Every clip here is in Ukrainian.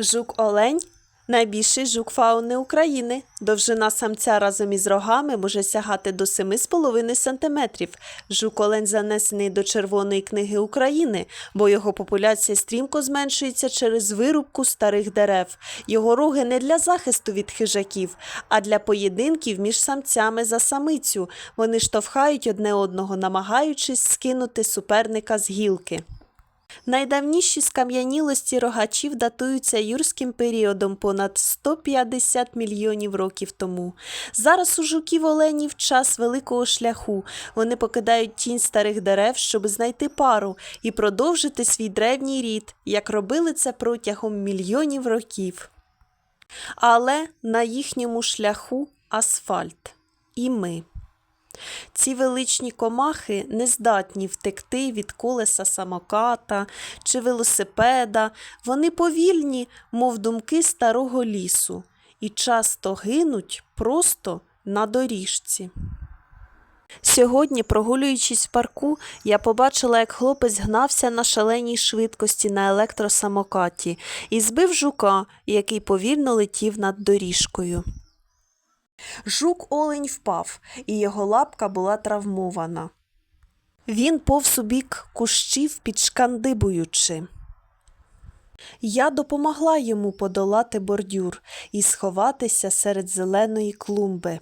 Жук Олень найбільший жук фауни України. Довжина самця разом із рогами може сягати до 7,5 см. Жук Олень занесений до Червоної книги України, бо його популяція стрімко зменшується через вирубку старих дерев. Його роги не для захисту від хижаків, а для поєдинків між самцями за самицю. Вони штовхають одне одного, намагаючись скинути суперника з гілки. Найдавніші скам'янілості рогачів датуються юрським періодом понад 150 мільйонів років тому. Зараз у жуків оленів час великого шляху. Вони покидають тінь старих дерев, щоб знайти пару і продовжити свій древній рід, як робили це протягом мільйонів років. Але на їхньому шляху асфальт. І ми. Ці величні комахи не здатні втекти від колеса самоката чи велосипеда. Вони повільні, мов думки старого лісу, і часто гинуть просто на доріжці. Сьогодні, прогулюючись в парку, я побачила, як хлопець гнався на шаленій швидкості на електросамокаті і збив жука, який повільно летів над доріжкою. Жук олень впав, і його лапка була травмована. Він повз у бік кущів, підшкандибуючи. Я допомогла йому подолати бордюр і сховатися серед зеленої клумби.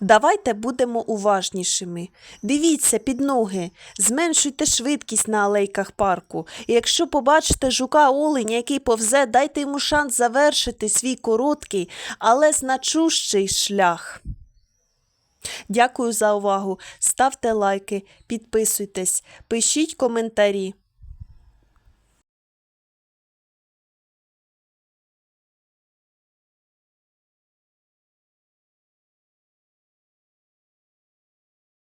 Давайте будемо уважнішими. Дивіться під ноги, зменшуйте швидкість на алейках парку. І якщо побачите жука оленя, який повзе, дайте йому шанс завершити свій короткий, але значущий шлях. Дякую за увагу. Ставте лайки, підписуйтесь, пишіть коментарі.